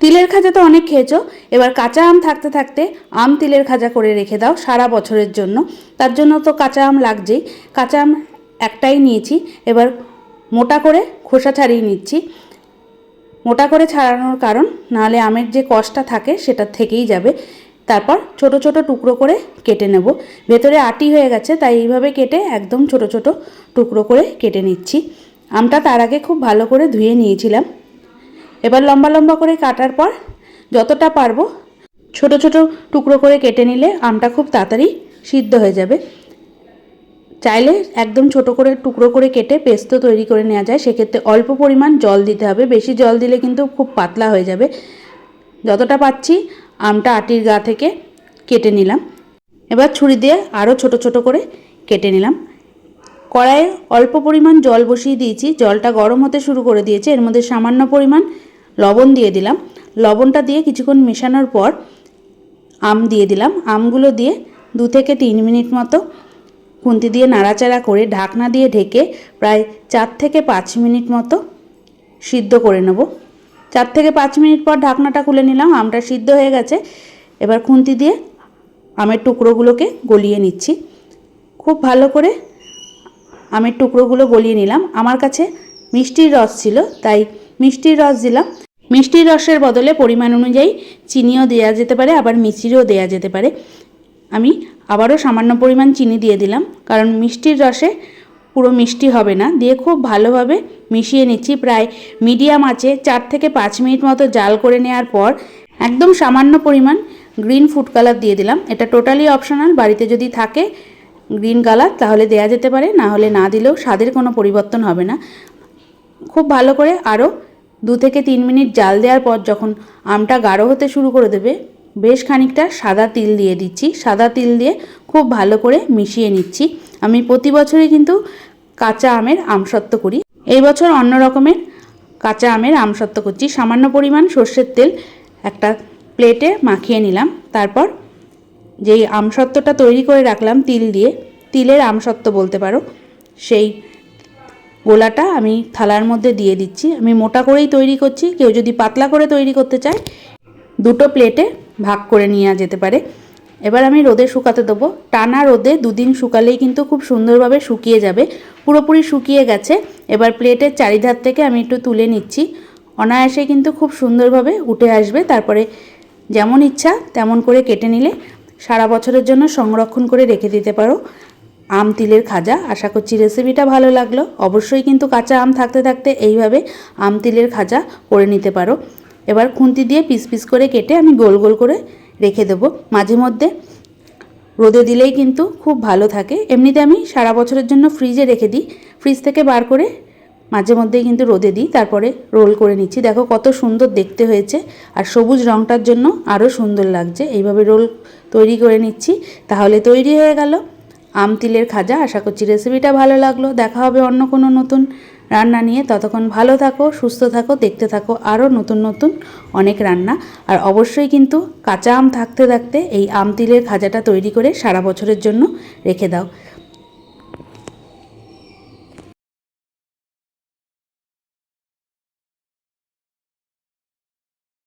তিলের খাজা তো অনেক খেয়েছো। এবার কাঁচা আম থাকতে থাকতে আম তিলের খাজা করে রেখে দাও সারা বছরের জন্য। তার জন্য তো কাঁচা আম লাগছেই। কাঁচা আম একটাই নিয়েছি। এবার মোটা করে খোসা ছাড়িয়ে নিচ্ছি। মোটা করে ছাড়ানোর কারণ, নাহলে আমের যে কষটা থাকে সেটা থেকেই যাবে। তারপর ছোট ছোট টুকরো করে কেটে নেব। ভেতরে আটি হয়ে গেছে, তাই এইভাবে কেটে একদম ছোট ছোট টুকরো করে কেটে নিচ্ছি। আমটা তার আগে খুব ভালো করে ধুয়ে নিয়েছিলাম। এবার লম্বা লম্বা করে কাটার পর যতটা পারব ছোট ছোট টুকরো করে কেটে নিলে আমটা খুব তাড়াতাড়ি সিদ্ধ হয়ে যাবে। চাইলে একদম ছোট করে টুকরো করে কেটে পেস্ত তৈরি করে নেওয়া যায়। সেক্ষেত্রে অল্প পরিমাণ জল দিতে হবে। বেশি জল দিলে কিন্তু খুব পাতলা হয়ে যাবে। যতটা পাচ্ছি আমটা আটির গা থেকে কেটে নিলাম। এবার ছুরি দিয়ে আরও ছোট ছোট করে কেটে নিলাম। কড়াইয়ে অল্প পরিমাণ জল বসিয়ে দিয়েছি। জলটা গরম হতে শুরু করে দিয়েছে। এর মধ্যে সামান্য পরিমাণ লবণ দিয়ে দিলাম। লবণটা দিয়ে কিছুক্ষণ মেশানোর পর আম দিয়ে দিলাম। আমগুলো দিয়ে দু থেকে তিন মিনিট মতো খুন্তি দিয়ে নাড়াচাড়া করে ঢাকনা দিয়ে ঢেকে প্রায় চার থেকে পাঁচ মিনিট মতো সিদ্ধ করে নেব। চার থেকে পাঁচ মিনিট পর ঢাকনাটা খুলে নিলাম। আমটা সিদ্ধ হয়ে গেছে। এবার খুন্তি দিয়ে আমের টুকরোগুলোকে গলিয়ে নিচ্ছি। খুব ভালো করে আমের টুকরোগুলো গলিয়ে নিলাম। আমার কাছে মিষ্টির রস ছিল, তাই মিষ্টির রস দিলাম। মিষ্টির রসের বদলে পরিমাণ অনুযায়ী চিনিও দেওয়া যেতে পারে, আবার মিচিরও দেওয়া যেতে পারে। আমি আবারও সামান্য পরিমাণ চিনি দিয়ে দিলাম, কারণ মিষ্টির রসে পুরো মিষ্টি হবে না। দিয়ে খুব ভালোভাবে মিশিয়ে নিচ্ছি। প্রায় মিডিয়াম আঁচে চার থেকে পাঁচ মিনিট মতো জাল করে নেওয়ার পর একদম সামান্য পরিমাণ গ্রিন ফুড কালার দিয়ে দিলাম। এটা টোটালি অপশনাল, বাড়িতে যদি থাকে গ্রিন কালার তাহলে দেয়া যেতে পারে, না হলে না দিলেও স্বাদের কোনো পরিবর্তন হবে না। খুব ভালো করে আরও দু থেকে তিন মিনিট জাল দেওয়ার পর যখন আমটা গাঢ় হতে শুরু করে দেবে, বেশ খানিকটা সাদা তিল দিয়ে দিচ্ছি। সাদা তিল দিয়ে খুব ভালো করে মিশিয়ে নিচ্ছি। আমি প্রতি বছরই কিন্তু কাঁচা আমের আমসত্ত্ব করি। এই বছর অন্য রকমের কাঁচা আমের আমসত্ত্ব করছি। সামান্য পরিমাণ সর্ষের তেল একটা প্লেটে মাখিয়ে নিলাম। তারপর যেই আমসত্ত্বটা তৈরি করে রাখলাম, তিল দিয়ে, তিলের আমসত্ত্ব বলতে পারো, সেই গোলাটা আমি থালার মধ্যে দিয়ে দিচ্ছি। আমি মোটা করেই তৈরি করছি। কেউ যদি পাতলা করে তৈরি করতে চায়, দুটো প্লেটে ভাগ করে নেওয়া যেতে পারে। এবার আমি রোদে শুকাতে দেবো। টানা রোদে দুদিন শুকালেই কিন্তু খুব সুন্দরভাবে শুকিয়ে যাবে। পুরোপুরি শুকিয়ে গেছে। এবার প্লেটের চারিধার থেকে আমি একটু তুলে নিচ্ছি। অনায়াসে কিন্তু খুব সুন্দরভাবে উঠে আসবে। তারপরে যেমন ইচ্ছা তেমন করে কেটে নিলে সারা বছরের জন্য সংরক্ষণ করে রেখে দিতে পারো। আম, তিলের খাজা। আশা করছি রেসিপিটা ভালো লাগল। অবশ্যই কিন্তু কাঁচা আম থাকতে থাকতে এইভাবে আম, তিলের খাজা করে নিতে পারো। এবার খুন্তি দিয়ে পিস পিস করে কেটে আমি গোল গোল করে রেখে দেবো। মাঝে মধ্যে রোদে দিলেই কিন্তু খুব ভালো থাকে। এমনিতে আমি সারা বছরের জন্য ফ্রিজে রেখে দিই। ফ্রিজ থেকে বার করে মাঝে মধ্যেই কিন্তু রোদে দিই। তারপরে রোল করে নিচ্ছি। দেখো কত সুন্দর দেখতে হয়েছে। আর সবুজ রঙটার জন্য আরও সুন্দর লাগছে। এইভাবে রোল তৈরি করে নিচ্ছি। তাহলে তৈরি হয়ে গেল। আম তিলের খাজা। আশা করছি রেসিপিটা ভালো লাগল। দেখা হবে অন্য কোনো নতুন রান্না নিয়ে। ততক্ষণ ভালো থাকো, সুস্থ থাকো, দেখতে থাকো আরও নতুন নতুন অনেক রান্না। আর অবশ্যই কিন্তু কাঁচা আম থাকতে থাকতে এই আম তিলের খাজাটা তৈরি করে সারা বছরের জন্য রেখে দাও।